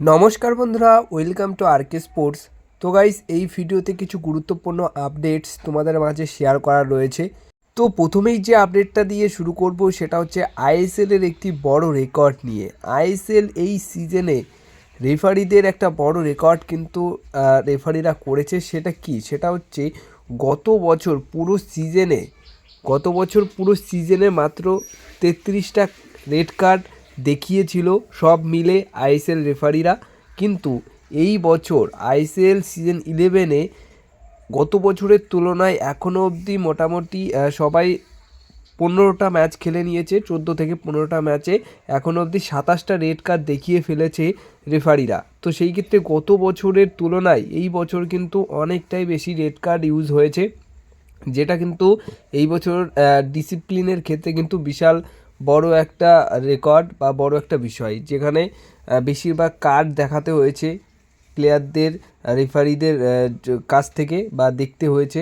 নমস্কার বন্ধুরা welcome to R K sports তো গাইস এই ভিডিওতে কিছু গুরুত্বপূর্ণ আপডেটস তোমাদের মাঝে শেয়ার করা রয়েছে। তো প্রথমেই যে আপডেটটা দিয়ে শুরু করব, সেটা হচ্ছে আইএসএল এর একটি বড় রেকর্ড নিয়ে। আইএসএল এই সিজনে রেফারিদের একটা বড় রেকর্ড কিন্তু রেফারিরা করেছে, সেটা কি? সেটা হচ্ছে গত বছর পুরো সিজনে গত বছর পুরো সিজনে মাত্র তেত্রিশটা রেড কার্ড দেখিয়েছিল সব মিলে আইএসএল রেফারিরা। কিন্তু এই বছর আইএসএল সিজন ইলেভেনে গত বছরের তুলনায় এখনও অবধি মোটামুটি সবাই পনেরোটা ম্যাচ খেলে নিয়েছে, চোদ্দ থেকে পনেরোটা ম্যাচে এখনও অবধি সাতাশটা রেড কার্ড দেখিয়ে ফেলেছে রেফারিরা। তো সেই ক্ষেত্রে গত বছরের তুলনায় এই বছর কিন্তু অনেকটাই বেশি রেড কার্ড ইউজ হয়েছে, যেটা কিন্তু এই বছর ডিসিপ্লিনের ক্ষেত্রে কিন্তু বিশাল বড় একটা রেকর্ড বা বড় একটা বিষয়, যেখানে বেশিরভাগ কার্ড দেখাতে হয়েছে প্লেয়ারদের রেফারিদের কাছ থেকে বা দেখতে হয়েছে।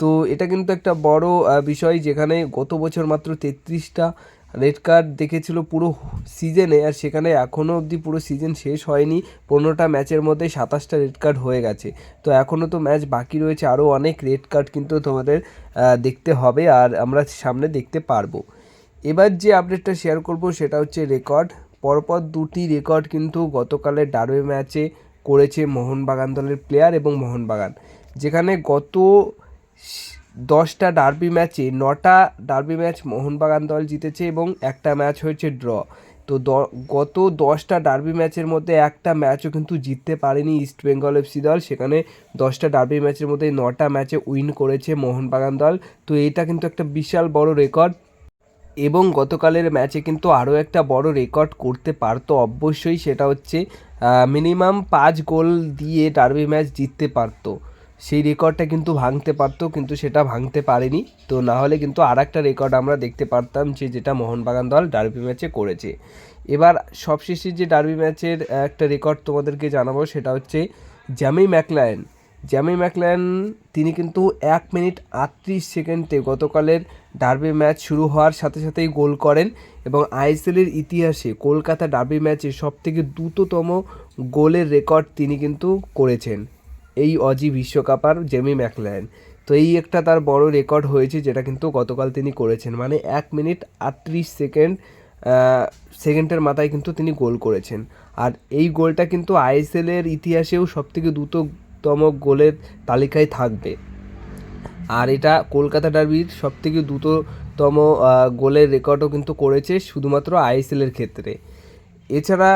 তো এটা কিন্তু একটা বড় বিষয় যেখানে গত বছর মাত্র তেত্রিশটা রেড কার্ড দেখেছিল পুরো সিজনে আর সেখানে এখনও অবধি পুরো সিজন শেষ হয়নি। পনেরোটা ম্যাচের মধ্যে সাতাশটা রেড কার্ড হয়ে গেছে। তো এখনও তো ম্যাচ বাকি রয়েছে আরও অনেক রেড কার্ড কিন্তু তোমাদের দেখতে হবে, আর আমরা সামনে দেখতে পারব। এবার যে আপডেটটা শেয়ার করব সেটা হচ্ছে রেকর্ড পরপর দুটি রেকর্ড কিন্তু গতকালের ডারবে ম্যাচে করেছে মোহনবাগান দলের প্লেয়ার এবং মোহনবাগান। যেখানে গত দশটা ডার্বি ম্যাচে নটা ডার্বি ম্যাচ মোহনবাগান দল জিতেছে এবং একটা ম্যাচ হয়েছে ড্র তো গত দশটা ডার্বি ম্যাচের মধ্যে একটা ম্যাচও কিন্তু জিততে পারেনি ইস্ট বেঙ্গল এফসি দল। সেখানে দশটা ডার্বি ম্যাচের মধ্যে নটা ম্যাচে উইন করেছে মোহনবাগান দল। তো এটা কিন্তু একটা বিশাল বড় রেকর্ড এবং গতকালের ম্যাচে কিন্তু আরও একটা বড় রেকর্ড করতে পারতো। অবশ্যই সেটা হচ্ছে মিনিমাম পাঁচ গোল দিয়ে ডার্বি ম্যাচ জিততে পারতো। সেই রেকর্ডটা কিন্তু ভাঙতে পারতো, কিন্তু সেটা ভাঙতে পারেনি। তো না হলে কিন্তু আর একটা রেকর্ড আমরা দেখতে পারতাম যে যেটা মোহনবাগান দল ডার্বি ম্যাচে করেছে। এবার সবশেষে যে ডার্বি ম্যাচের একটা রেকর্ড তোমাদেরকে জানাব সেটা হচ্ছে, জ্যামি ম্যাকলায়ন জ্যামি ম্যাকলায়ন তিনি কিন্তু এক মিনিট আটত্রিশ সেকেন্ডে গতকালের ডার্বি ম্যাচ শুরু হওয়ার সাথে সাথেই গোল করেন এবং আইএসএলের ইতিহাসে কলকাতা ডার্বি ম্যাচে সবথেকে দ্রুততম গোলের রেকর্ড তিনি কিন্তু করেছেন, এই অজি বিশ্বকাপার জেমি ম্যাকলায়ন তো এই একটা তার বড় রেকর্ড হয়েছে যেটা কিন্তু গতকাল তিনি করেছেন মানে এক মিনিট আটত্রিশ সেকেন্ড সেকেন্ডের মাথায় কিন্তু তিনি গোল করেছেন। আর এই গোলটা কিন্তু আইএসএলের ইতিহাসেও সবথেকে দ্রুততম গোলের তালিকায় থাকবে। আর এটা কলকাতা ডার্বির সব থেকে দ্রুততম গোলের রেকর্ডও কিন্তু করেছে শুধুমাত্র আইএসএলের ক্ষেত্রে। এছাড়া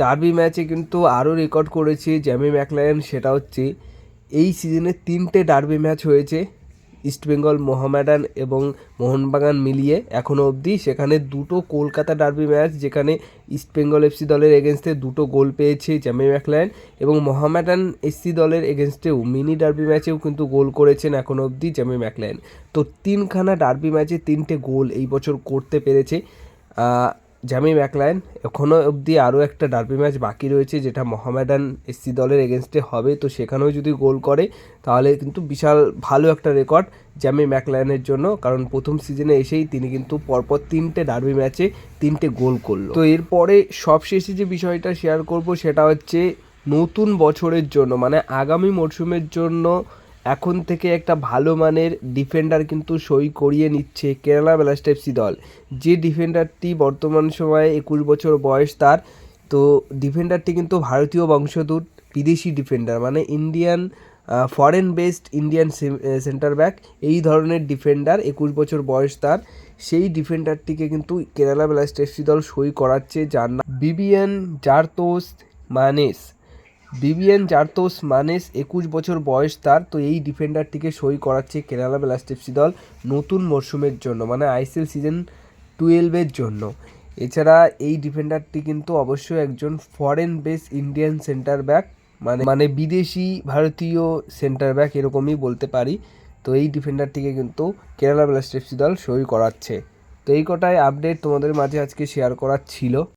ডার্বি ম্যাচে কিন্তু আরও রেকর্ড করেছে জ্যামি ম্যাকলায়ন সেটা হচ্ছে এই সিজনে তিনটে ডার্বি ম্যাচ হয়েছে। ইস্টবেঙ্গল মোহামেডান এবং মোহনবাগান মিলিয়ে এখনও অবধি সেখানে দুটো কলকাতা ডার্বি ম্যাচ, যেখানে ইস্টবেঙ্গল এফসি দলের এগেনস্টে দুটো গোল পেয়েছে জ্যামি ম্যাকলায়ন এবং মোহামেডান এসসি দলের এগেনস্টেও মিনি ডার্বি ম্যাচেও কিন্তু গোল করেছেন এখনও অবধি জ্যামি ম্যাকলায়ন তো তিনখানা ডার্বি ম্যাচে তিনটে গোল এই বছর করতে পেরেছে। জামি ম্যাকলায়ন এখনও অবধি আরও একটা ডার্বি ম্যাচ বাকি রয়েছে যেটা মোহামেডান এসসি দলের এগেনস্টে হবে। তো সেখানেও যদি গোল করে, তাহলে কিন্তু বিশাল ভালো একটা রেকর্ড জামি ম্যাকলায়নের জন্য। কারণ প্রথম সিজনে এসেই তিনি কিন্তু পরপর তিনটে ডার্বি ম্যাচে তিনটে গোল করল। তো এরপরে সবশেষে যে বিষয়টা শেয়ার করব, সেটা হচ্ছে নতুন বছরের জন্য মানে আগামী মরশুমের জন্য এখন থেকে একটা ভালো মানের ডিফেন্ডার কিন্তু সই করিয়ে নিচ্ছে কেরালা ব্লাস্ট এফসি দল। যে ডিফেন্ডারটি বর্তমান সময়ে একুশ বছর বয়স তার, তো ডিফেন্ডারটি কিন্তু ভারতীয় বংশোদ্ভূত, বিদেশি ডিফেন্ডার মানে Indian foreign based Indian centre back এই ধরনের ডিফেন্ডার একুশ বছর বয়স তার। সেই ডিফেন্ডারটিকে কিন্তু কেরালা ব্লাস্ট এফসি দল সই করাচ্ছে যার নাম বিবিএন জারতোস মানেস বিবিএন জার্তোস মানেস একুশ বছর বয়স তার, তো এই ডিফেন্ডারটিকে সই করাচ্ছে কেরালা ব্লাস্ট এফসি দল নতুন মরশুমের জন্য মানে আইসিএল সিজন টুয়েলভের জন্য। এছাড়া এই ডিফেন্ডারটি কিন্তু অবশ্যই একজন foreign base Indian centre back মানে মানে বিদেশি ভারতীয় সেন্টার ব্যাক এরকমই বলতে পারি। তো এই ডিফেন্ডারটিকে কিন্তু কেরালা ব্লাস্ট এফসি দল সই করাচ্ছে। তো এই কটাই আপডেট তোমাদের মাঝে আজকে শেয়ার করার ছিল।